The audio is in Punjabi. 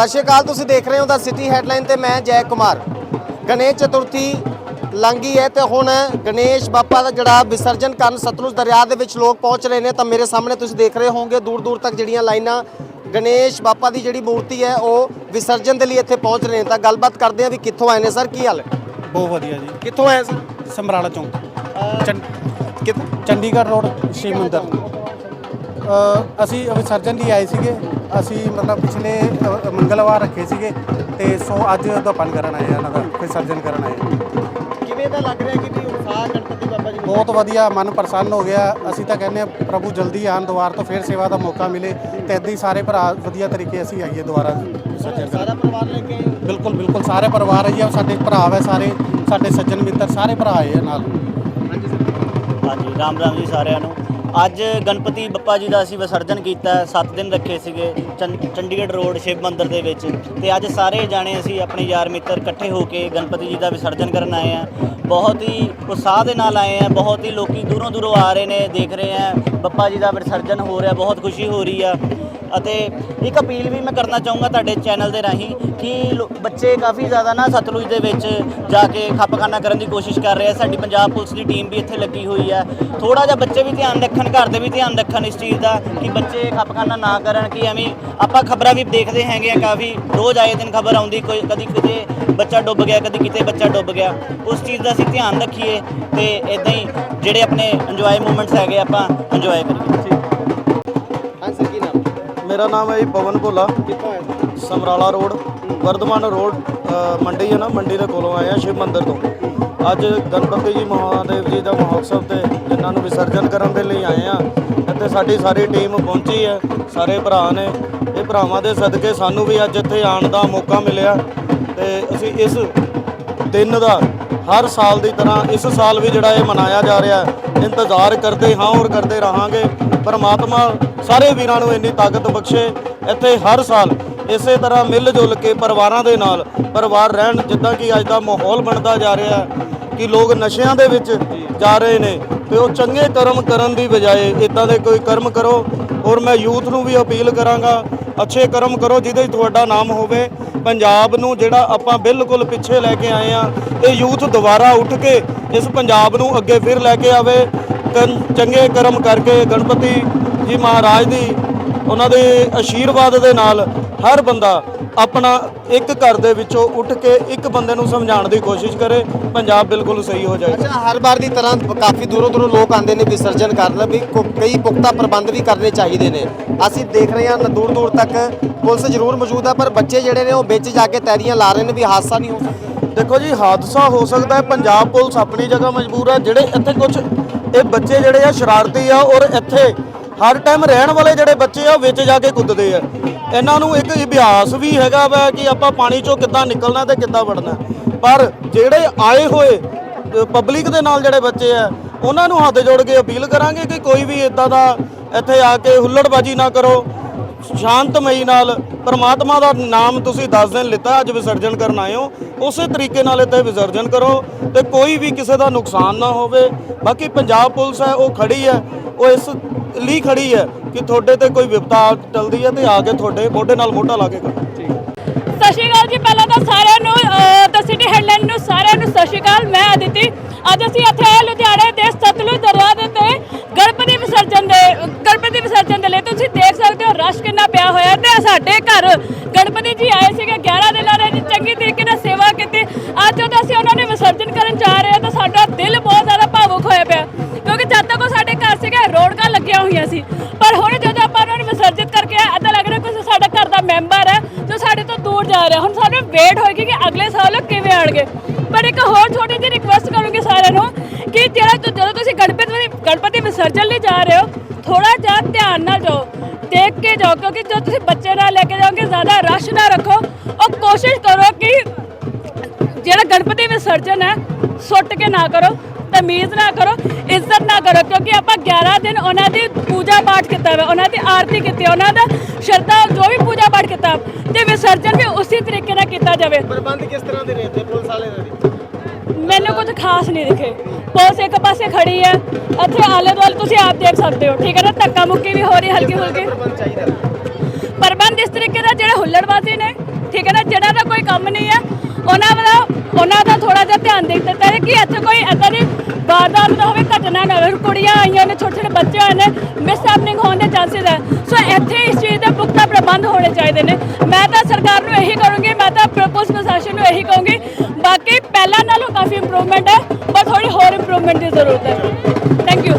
ਸਤਿ ਸ਼੍ਰੀ ਅਕਾਲ ਤੁਸੀਂ ਦੇਖ ਰਹੇ ਹੋ ਦਾ ਸਿਟੀ ਹੈਡਲਾਈਨ ਤੇ ਮੈਂ ਜੈ ਕੁਮਾਰ। ਗਣੇਸ਼ ਚਤੁਰਥੀ ਲੰਗੀ ਹੈ ਤੇ ਹੁਣ ਗਣੇਸ਼ ਬਾਪਾ ਦਾ ਜਿਹੜਾ ਵਿਸਰਜਨ ਕਰਨ ਸਤਲੁਜ ਦਰਿਆ ਦੇ ਵਿੱਚ ਲੋਕ ਪਹੁੰਚ ਰਹੇ ਨੇ ਤਾਂ ਮੇਰੇ ਸਾਹਮਣੇ ਤੁਸੀਂ ਦੇਖ ਰਹੇ ਹੋਵੋਗੇ ਦੂਰ ਦੂਰ ਤੱਕ ਜਿਹੜੀਆਂ ਲਾਈਨਾਂ ਗਣੇਸ਼ ਬਾਪਾ ਦੀ ਜਿਹੜੀ ਮੂਰਤੀ ਹੈ ਉਹ ਵਿਸਰਜਨ ਦੇ ਲਈ ਇੱਥੇ ਪਹੁੰਚ ਰਹੇ ਨੇ। ਤਾਂ ਗੱਲਬਾਤ ਕਰਦੇ ਆ ਵੀ ਕਿੱਥੋਂ ਆਏ ਨੇ ਸਰ ਕੀ ਹਾਲ ਹੈ? ਬਹੁਤ ਵਧੀਆ ਜੀ। ਕਿੱਥੋਂ ਆਏ ਸਰ? ਸਮਰਾਲਾ ਚੌਂਕ। ਕਿੱਥੋਂ? ਚੰਡੀਗੜ੍ਹ ਰੋਡ ਸ਼ਿਵ ਮੰਦਰ। ਅਸੀਂ ਵਿਸਰਜਨ ਲਈ ਆਏ ਸੀਗੇ। ਅਸੀਂ ਮਤਲਬ ਪਿਛਲੇ ਅ, ਮੰਗਲਵਾਰ ਰੱਖੇ ਸੀਗੇ ਤੇ ਸੋ ਅੱਜ ਦਪਨ ਕਰਨ ਆਏ ਆ ਇਹਨਾਂ ਦਾ ਵਿਸਰਜਨ ਕਰਨ ਆਏ ਆ। ਕਿਵੇਂ ਦਾ ਲੱਗ ਰਿਹਾ ਕਿ ਵੀ ਉਤਸ਼ਾਹ ਗਣਪਤੀ ਬਾਬਾ ਜੀ ਨੂੰ? ਬਹੁਤ ਵਧੀਆ ਮਨ ਪ੍ਰਸੰਨ ਹੋ ਗਿਆ। ਅਸੀਂ ਤਾਂ ਕਹਿੰਦੇ ਆ ਪ੍ਰਭੂ ਜਲਦੀ ਆਉਣ ਦੁਆਰ ਤੋਂ ਫਿਰ ਸੇਵਾ ਦਾ ਮੌਕਾ ਮਿਲੇ। ਤੇ ਏਦਾਂ ਹੀ ਸਾਰੇ ਭਰਾ ਵਧੀਆ ਤਰੀਕੇ ਅਸੀਂ ਆਈਏ ਦੁਬਾਰਾ ਵਿਸਰਜਨ ਕਰਨ ਸਾਰਾ ਪਰਿਵਾਰ ਲੈ ਕੇ ਆਏ? ਬਿਲਕੁਲ ਬਿਲਕੁਲ। ਸਾਰੇ ਪਰਿਵਾਰ ਹੈ ਜੀ ਆਹ ਸਾਡੇ ਭਰਾ ਹੈ ਸਾਰੇ ਸਾਡੇ ਸੱਜਣ ਮਿੱਤਰ ਸਾਰੇ ਭਰਾ ਆਏ ਆ ਨਾਲ। ਹਾਂਜੀ ਸਰ ਹਾਂਜੀ ਰਾਮ ਰਾਮ ਜੀ ਸਾਰਿਆਂ ਨੂੰ। ਅੱਜ ਗਣਪਤੀ ਬੱਪਾ ਜੀ ਦਾ ਅਸੀਂ ਵਿਸਰਜਨ ਕੀਤਾ 7 ਦਿਨ ਰੱਖੇ ਸੀਗੇ, ਚੰ- ਚੰਡੀਗੜ੍ਹ ਰੋਡ ਸ਼ਿਵ ਮੰਦਿਰ ਦੇ ਵਿੱਚ। ਤੇ ਅੱਜ ਸਾਰੇ ਜਾਣੇ ਅਸੀਂ ਆਪਣੇ ਯਾਰ ਮਿੱਤਰ ਇਕੱਠੇ ਹੋ ਕੇ ਗਣਪਤੀ ਜੀ ਦਾ ਵਿਸਰਜਨ ਕਰਨ ਆਏ ਆ ਬਹੁਤ ਹੀ ਉਤਸ਼ਾਹ ਦੇ ਨਾਲ ਆਏ ਆ, ਬਹੁਤ ਹੀ ਲੋਕੀ ਦੂਰੋਂ ਦੂਰੋਂ ਆ ਰਹੇ ਨੇ, ਦੇਖ ਰਹੇ ਆ। ਬੱਪਾ ਜੀ ਦਾ ਵਿਸਰਜਨ ਹੋ ਰਿਹਾ, ਬਹੁਤ ਖੁਸ਼ੀ ਹੋ ਰਹੀ ਆ। ਅਤੇ ਇੱਕ ਅਪੀਲ ਵੀ ਮੈਂ ਕਰਨਾ ਚਾਹੂੰਗਾ ਤੁਹਾਡੇ ਚੈਨਲ ਦੇ ਰਾਹੀਂ ਕਿ ਲੋ- ਬੱਚੇ ਕਾਫੀ ਜ਼ਿਆਦਾ ਨਾ ਸਤਲੁਜ ਦੇ ਵਿੱਚ ਜਾ ਕੇ ਖੱਪਖਾਨਾ ਕਰਨ ਦੀ ਕੋਸ਼ਿਸ਼ ਕਰ ਰਹੇ ਆ। ਸਾਡੀ ਪੰਜਾਬ ਪੁਲਿਸ ਦੀ ਟੀਮ ਵੀ ਇੱਥੇ ਲੱਗੀ ਹੋਈ ਆ। ਥੋੜਾ ਜਿਹਾ ਬੱਚੇ ਵੀ ਧਿਆਨ ਰੱਖਣ, ਘਰ ਦੇ ਵੀ ਧਿਆਨ ਰੱਖਣ ਇਸ ਚੀਜ਼ ਦਾ ਕਿ ਬੱਚੇ ਖੱਪਖਾਨਾ ਨਾ ਕਰਨ, ਕਿ ਐਵੇਂ ਆਪਾਂ ਖਬਰਾਂ ਵੀ ਦੇਖਦੇ ਹੈਗੇ ਆ ਕਾਫੀ। ਰੋਜ਼ ਆਏ ਦਿਨ ਖਬਰ ਆਉਂਦੀ, ਕੋਈ ਕਦੀ ਕਿਤੇ ਬੱਚਾ ਡੁੱਬ ਗਿਆ, ਕਦੀ ਕਿਤੇ ਬੱਚਾ ਡੁੱਬ ਗਿਆ। ਉਸ ਚੀਜ਼ ਦਾ ਅਸੀਂ ਧਿਆਨ ਰੱਖੀਏ ਤੇ ਇਦਾਂ ਹੀ ਜਿਹੜੇ ਆਪਣੇ ਇੰਜੋਏ ਮੂਮੈਂਟਸ ਹੈਗੇ ਆਪਾਂ ਇੰਜੋਏ ਕਰੀਏ। ਹਾਂ ਸਰ ਕੀ ਨਾਮ? ਮੇਰਾ ਨਾਮ ਹੈ ਜੀ ਪਵਨ ਭੋਲਾ। ਕਿੱਥੋਂ ਆਏ sir Samrala road Vardhman road ਅ, ਮੰਡੀ ਹੈ ਨਾ ਮੰਡੀ ਦੇ ਕੋਲੋਂ ਆਏ ਆ ਸ਼ਿਵ ਮੰਦਿਰ ਤੋਂ। ਅੱਜ ਗਣਪਤੀ ਜੀ ਮਹਾਦੇਵ ਜੀ ਦਾ ਮਹੋਤਸਵ ਤੇ ਜਿਨ੍ਹਾਂ ਨੂੰ ਵਿਸਰਜਨ ਕਰਨ ਦੇ ਲਈ ਆਏ ਆ ਇੱਥੇ ਸਾਡੀ ਸਾਰੀ ਟੀਮ ਪਹੁੰਚੀ ਹੈ ਸਾਰੇ ਭਰਾ ਨੇ। ਇਹ ਭਰਾਵਾਂ ਦੇ ਸਦਕੇ ਸਾਨੂੰ ਵੀ ਅੱਜ ਇੱਥੇ ਆਉਣ ਦਾ ਮੌਕਾ ਮਿਲਿਆ ਤੇ ਅਸੀਂ ਇਸ ਦਿਨ ਦਾ ਹਰ ਸਾਲ ਦੀ ਤਰ੍ਹਾਂ ਇਸ ਸਾਲ ਵੀ ਜਿਹੜਾ ਇਹ ਮਨਾਇਆ ਜਾ ਰਿਹਾ ਹੈ। ਇੰਤਜ਼ਾਰ ਕਰਦੇ ਹਾਂ ਔਰ ਕਰਦੇ ਰਹਾਂਗੇ। ਪਰਮਾਤਮਾ ਸਾਰੇ ਵੀਰਾਂ ਨੂੰ ਇੰਨੀ ਤਾਕਤ ਬਖਸ਼ੇ। ਇੱਥੇ ਹਰ ਸਾਲ ਇਸੇ ਤਰ੍ਹਾਂ ਮਿਲ ਜੁਲ ਕੇ ਪਰਿਵਾਰਾਂ ਦੇ ਨਾਲ ਪਰਿਵਾਰ ਰਹਿਣ ਜਿੱਦਾਂ ਕਿ ਅੱਜ ਦਾ ਮਾਹੌਲ ਬਣਦਾ ਜਾ ਰਿਹਾ ਹੈ ਕਿ ਲੋਕ ਨਸ਼ਿਆਂ ਦੇ ਵਿੱਚ ਜਾ ਰਹੇ ਨੇ ਤੇ ਉਹ ਚੰਗੇ ਕਰਮ ਕਰਨ ਦੀ ਬਜਾਏ ਇਦਾਂ ਦੇ ਕੋਈ ਕਰਮ ਕਰੋ। ਔਰ ਮੈਂ ਯੂਥ ਨੂੰ ਵੀ ਅਪੀਲ ਕਰਾਂਗਾ ਅੱਛੇ ਕਰਮ ਕਰੋ, ਜਿਹਦੇ 'ਚ ਤੁਹਾਡਾ ਨਾਮ ਹੋਵੇ। ਪੰਜਾਬ ਨੂੰ ਜਿਹੜਾ ਆਪਾਂ ਬਿਲਕੁਲ ਪਿੱਛੇ ਲੈ ਕੇ ਆਏ ਆ ਇਹ ਯੂਥ ਦੁਬਾਰਾ ਉੱਠ ਕੇ ਇਸ ਪੰਜਾਬ ਨੂੰ ਅੱਗੇ ਫਿਰ ਲੈ ਕੇ ਆਵੇ। ਕੰ- ਚੰਗੇ ਕਰਮ ਕਰਕੇ ਗਣਪਤੀ ਜੀ ਮਹਾਰਾਜ ਦੀ ਉਹਨਾਂ ਦੇ ਆਸ਼ੀਰਵਾਦ ਦੇ ਨਾਲ ਹਰ ਬੰਦਾ ਆਪਣਾ ਇੱਕ ਘਰ ਦੇ ਵਿੱਚੋਂ ਉੱਠ ਕੇ ਇੱਕ ਬੰਦੇ ਨੂੰ ਸਮਝਾਉਣ ਦੀ ਕੋਸ਼ਿਸ਼ ਕਰੇ ਪੰਜਾਬ ਬਿਲਕੁਲ ਸਹੀ ਹੋ ਜਾਏਗਾ। ਅੱਛਾ ਹਰ ਵਾਰ ਦੀ ਤਰ੍ਹਾਂ ਕਾਫੀ ਦੂਰੋਂ ਦੂਰੋਂ ਲੋਕ ਆਉਂਦੇ ਨੇ ਵਿਸਰਜਨ ਕਰਨ ਵੀ ਕਈ ਪੁਖਤਾ ਪ੍ਰਬੰਧ ਵੀ ਕਰਨੇ ਚਾਹੀਦੇ ਨੇ। ਅਸੀਂ ਦੇਖ ਰਹੇ ਹਾਂ ਦੂਰ ਦੂਰ ਤੱਕ ਪੁਲਿਸ ਜ਼ਰੂਰ ਮੌਜੂਦ ਹੈ ਪਰ ਬੱਚੇ ਜਿਹੜੇ ਨੇ ਉਹ ਵਿੱਚ ਜਾ ਕੇ ਤੈਰੀਆਂ ਲਾ ਰਹੇ ਨੇ ਵੀ ਹਾਦਸਾ ਨਹੀਂ ਹੋ ਸਕਦਾ। ਦੇਖੋ ਜੀ ਹਾਦਸਾ ਹੋ ਸਕਦਾ ਹੈ ਪੰਜਾਬ ਪੁਲਿਸ ਆਪਣੀ ਜਗ੍ਹਾ ਮਜਬੂਰ ਹੈ ਜਿਹੜੇ ਇੱਥੇ ਕੁਝ ਇਹ ਬੱਚੇ ਜਿਹੜੇ ਆ ਸ਼ਰਾਰਤੀ ਆ ਔਰ ਇੱਥੇ ਹਰ ਟਾਈਮ ਰਹਿਣ ਵਾਲੇ ਜਿਹੜੇ ਬੱਚੇ ਆ ਉਹ ਵਿੱਚ ਜਾ ਕੇ ਕੁੱਦਦੇ ਆ। ਇਹਨਾਂ ਨੂੰ ਇੱਕ ਅਭਿਆਸ ਵੀ ਹੈਗਾ ਵਾ ਕਿ ਆਪਾਂ ਪਾਣੀ ਚੋਂ ਕਿੱਦਾਂ ਨਿਕਲਣਾ ਤੇ ਕਿੱਦਾਂ ਵੜਨਾ। ਪਰ ਜਿਹੜੇ ਆਏ ਹੋਏ ਪਬਲਿਕ ਦੇ ਨਾਲ ਜਿਹੜੇ ਬੱਚੇ ਆ, ਉਹਨਾਂ ਨੂੰ ਹੱਥ ਜੋੜ ਕੇ ਅਪੀਲ ਕਰਾਂਗੇ ਕਿ ਕੋਈ ਵੀ ਇਦਾਂ ਦਾ ਇੱਥੇ ਆ ਕੇ ਹੁੱਲੜਬਾਜੀ ਨਾ ਕਰੋ। ਸ਼ਾਂਤਮਈ ਨਾਲ ਪਰਮਾਤਮਾ ਦਾ ਨਾਮ ਤੁਸੀਂ 10 ਦਿਨ ਲਿੱਤਾ, ਅੱਜ ਵਿਸਰਜਨ ਕਰਨ ਆਏ ਹੋ। ਉਸੇ ਤਰੀਕੇ ਨਾਲ ਇੱਥੇ ਵਿਸਰਜਨ ਕਰੋ ਤੇ ਕੋਈ ਵੀ ਕਿਸੇ ਦਾ ਨੁਕਸਾਨ ਨਾ ਹੋਵੇ। ਬਾਕੀ ਪੰਜਾਬ ਪੁਲਿਸ ਹੈ, ਉਹ ਖੜੀ ਹੈ। ਉਹ ਇਸ ਲਈ ਖੜੀ ਹੈ ਕਿ ਤੁਹਾਡੇ ਤੇ ਕੋਈ ਵਿਪਤਾ ਟਲਦੀ ਹੈ ਤੇ ਆ ਕੇ ਤੁਹਾਡੇ ਮੋਢੇ ਨਾਲ ਮੋਢਾ ਲਾ ਕੇ ਕਰੋ ਸਤਿ ਸ਼੍ਰੀ ਅਕਾਲ ਜੀ, ਪਹਿਲਾਂ ਤਾਂ ਸਾਰਿਆਂ ਨੂੰ ਦ ਸਿਟੀ ਹੈਡਲਾਈਨ ਨੂੰ ਸਾਰਿਆਂ ਨੂੰ ਸਤਿ ਸ਼੍ਰੀ ਅਕਾਲ, ਮੈਂ ਅਦਿਤੀ। ਅੱਜ ਅਸੀਂ ਇੱਥੇ ਆਏ ਲੁਧਿਆਣੇ ਦੇ ਸਤਲੁਜ ਦਰਿਆ ਦੇ ਤੇ ਗਣਪਤੀ ਵਿਸਰਜਨ ਦੇ, ਗਣਪਤੀ ਵਿਸਰਜਨ ਦੇ ਲਈ। ਤੁਸੀਂ ਦੇਖ ਸਕਦੇ ਹੋ ਰਸ਼ ਕਿੰਨਾ ਪਿਆ ਹੋਇਆ ਤੇ ਸਾਡੇ ਘਰ ਗਣਪਤੀ ਜੀ ਆਏ ਸੀਗੇ 11 ਦਿਨਾਂ ਦੇ ਚੰਗੀ ਤਰੀਕੇ ਨਾਲ ਸੇਵਾ ਕੀਤੀ। ਅੱਜ ਜਦੋਂ ਅਸੀਂ ਉਹਨਾਂ ਨੇ ਵਿਸਰਜਨ ਕਰਨ ਜਾ ਰਹੇ ਹਾਂ ਤੋਂ ਰਿਹਾ। ਹੁਣ ਸਾਨੂੰ ਵੇਟ ਹੋਏਗੀ ਕਿ ਅਗਲੇ ਸਾਲ ਉਹ ਕਿਵੇਂ ਆਣਗੇ ਪਰ ਇੱਕ ਹੋਰ ਛੋਟੀ ਜਿਹੀ ਰਿਕੁਐਸਟ ਕਰੂੰਗੀ ਸਾਰਿਆਂ ਨੂੰ ਕਿ ਜਿਹੜਾ ਜਦੋਂ ਤੁਸੀਂ ਗਣਪਤੀ ਗਣਪਤੀ ਵਿਸਰਜਨ ਲਈ ਜਾ ਰਹੇ ਹੋ ਥੋੜਾ ਜਿਹਾ ਧਿਆਨ ਨਾਲ ਜਾਓ। ਦੇਖ ਕੇ ਜਾਓ, ਕਿਉਂਕਿ ਜਦੋਂ ਤੁਸੀਂ ਬੱਚੇ ਨਾਲ ਲੈ ਕੇ ਜਾਓਗੇ, ਜ਼ਿਆਦਾ ਰਸ਼ ਨਾ ਰੱਖੋ। ਔਰ ਕੋਸ਼ਿਸ਼ ਕਰੋ ਕਿ ਜਿਹੜਾ ਗਣਪਤੀ ਵਿਸਰਜਨ ਹੈ, ਸੁੱਟ ਕੇ ਨਾ ਕਰੋ। ਤਮੀਜ਼ ਨਾ ਕਰੋ ਇੱਜ਼ਤ ਨਾ ਕਰੋ ਕਿਉਂਕਿ ਆਪਾਂ 11 ਦਿਨ ਉਹਨਾਂ ਦੀ ਪੂਜਾ ਪਾਠ ਕੀਤਾ ਵਾ ਉਹਨਾਂ ਦੀ ਆਰਤੀ ਕੀਤੀ ਉਹਨਾਂ ਦਾ ਸ਼ਰਧਾ ਜੋ ਵੀ ਪੂਜਾ ਪਾਠ ਕੀਤਾ ਤੇ ਵਿਸਰਜਨ ਵੀ ਉਸੇ ਤਰੀਕੇ ਨਾਲ ਕੀਤਾ ਜਾਵੇ। ਪ੍ਰਬੰਧ ਕਿਸ ਤਰ੍ਹਾਂ ਦੇ ਨੇ ਇੱਥੇ ਪੁਲਿਸ ਵਾਲੇ ਦੇ ਮੈਨੂੰ ਕੁਝ ਖਾਸ ਨਹੀਂ ਦਿਖੇ। ਪੁਲਿਸ ਇੱਕ ਪਾਸੇ ਖੜੀ ਹੈ ਇੱਥੇ ਆਲੇ ਦੁਆਲੇ ਤੁਸੀਂ ਆਪ ਦੇਖ ਸਕਦੇ ਹੋ ਠੀਕ ਹੈ ਨਾ? ਧੱਕਾ ਮੁੱਕੀ ਵੀ ਹੋ ਰਹੀ ਹਲਕੀ ਹੁਲਕੀ ਪ੍ਰਬੰਧ ਇਸ ਤਰੀਕੇ ਦਾ ਜਿਹੜੇ ਹੁੱਲੜਬਾਜ਼ੀ ਨੇ ਠੀਕ ਹੈ ਨਾ? ਜਿਹੜਾ ਦਾ ਕੋਈ ਕੰਮ ਨਹੀਂ ਹੈ ਉਹਨਾਂ ਦਾ ਉਹਨਾਂ ਦਾ ਥੋੜਾ ਜਿਹਾ ਧਿਆਨ ਦੇ ਦਿੱਤਾ ਹੈ ਕਿ ਇੱਥੇ ਕੋਈ ਏਦਾਂ ਦੀ ਵਾਰਦਾਤ ਨਾ ਹੋਵੇ, ਘਟਨਾ ਨਾ ਹੋਵੇ। ਕੁੜੀਆਂ ਆਈਆਂ ਨੇ ਛੋਟੇ ਛੋਟੇ ਬੱਚੇ ਆਏ ਨੇ ਮਿਸ ਹੋਣ ਦੇ ਚਾਂਸਸ ਹੈ। ਸੋ ਇੱਥੇ ਇਸ ਚੀਜ਼ ਦੇ ਪੁਖਤਾ ਪ੍ਰਬੰਧ ਹੋਣੇ ਚਾਹੀਦੇ ਨੇ। ਮੈਂ ਤਾਂ ਸਰਕਾਰ ਨੂੰ ਇਹੀ ਕਰੂੰਗੀ, ਮੈਂ ਤਾਂ ਪੁਲਿਸ ਪ੍ਰਸ਼ਾਸਨ ਨੂੰ ਇਹੀ ਕਹੂੰਗੀ। ਬਾਕੀ ਪਹਿਲਾਂ ਨਾਲੋਂ ਕਾਫੀ ਇੰਪਰੂਵਮੈਂਟ ਹੈ, ਪਰ ਥੋੜੀ ਹੋਰ ਇੰਪਰੂਵਮੈਂਟ ਦੀ ਜ਼ਰੂਰਤ ਹੈ। Thank you